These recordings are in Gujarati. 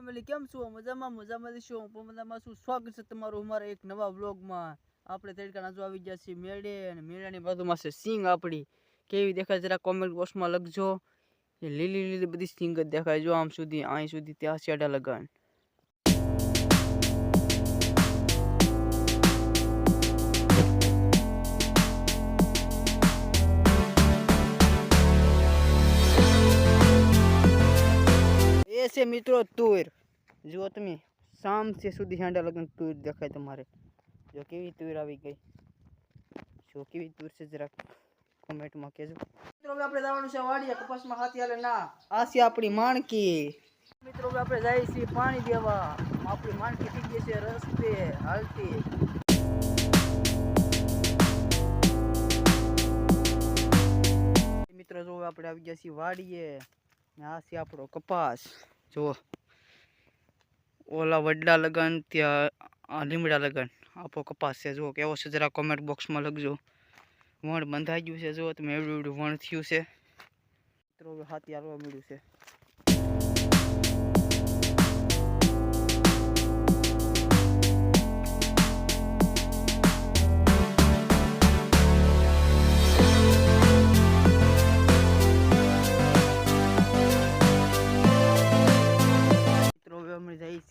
ફેમિલી કેમ છો? મજામાં મજામાં શું પણ મજામાં છું. સ્વાગત છે તમારું અમારા એક નવા વ્લોગમાં. આપણે તડકાના જો આવી ગયા છીએ મેળે અને મેળાની બાજુમાં છે સિંગ આપણી કેવી દેખાય જરા કોમેન્ટ બોક્સમાં લખજો. લીલી લીલી બધી સિંગ જ દેખાય જો આમ સુધી અહીં સુધી ત્યાં શેડા લગાડ એ છે મિત્રો તુર જુઓ તમે શામ છે સુધી હાંડા લગન તુર દેખાય તમારે જો કેવી તુર આવી ગઈ જો કેવી તુર છે જરાક કોમેન્ટમાં કહેજો મિત્રો હવે આપણે જવાનું છે વાડીએ કપાસમાં હાથી હાલે ના આ છે આપણી માણકી મિત્રો હવે આપણે જઈએ છીએ પાણી દેવા આપણી માણકી થઈ ગઈ છે રસ્તે હાલતી મિત્રો જો આપણે આવી ગયા છીએ વાડીએ ને આ છે આપણો કપાસ. જુઓ ઓલા વડલા લગન, ત્યાં લીમડા લગન. આપણો કપાસ છે જુઓ કેવો છે, જરા કોમેન્ટ બોક્સમાં લખજો. વણ બંધાઈ ગયું છે જુઓ તમે એવડું એવડું વણ થયું છે. મિત્રો હાથી હાલવા મળ્યું છે.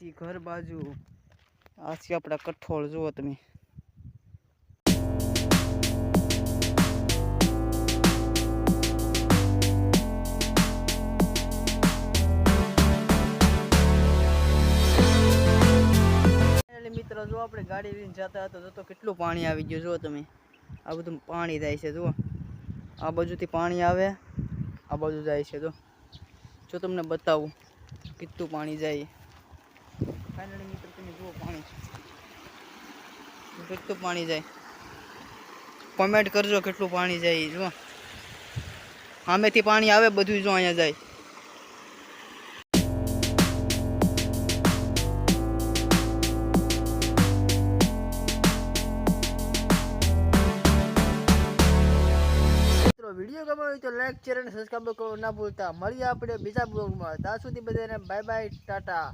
અમે ઘર બાજુ. આ છે આપણા કઠોળ, જુઓ તમે. મિત્રો, જો આપણે ગાડી લઈને જતા હતા, તો કેટલું પાણી આવી ગયું જો તમે. આ બધું પાણી જાય છે, જુઓ. આ બાજુથી પાણી આવે, આ બાજુ જાય છે, જો. જો તમને બતાવું, કેટલું પાણી જાય. ફાઇનલી મિત્રો તમે જુઓ પાણી કેટલું પાણી જાય. કોમેન્ટ કરજો કેટલું પાણી જાય જુઓ. સામેથી પાણી આવે બધું જો અહીંયા જાય. હોય તો લાઈક શેર અને સબસ્ક્રાઈબ કરવાનું ના ભૂલતા. મળીએ આપણે બીજા બ્લોગમાં ત્યાં સુધી બધાને બાય બાય ટાટા.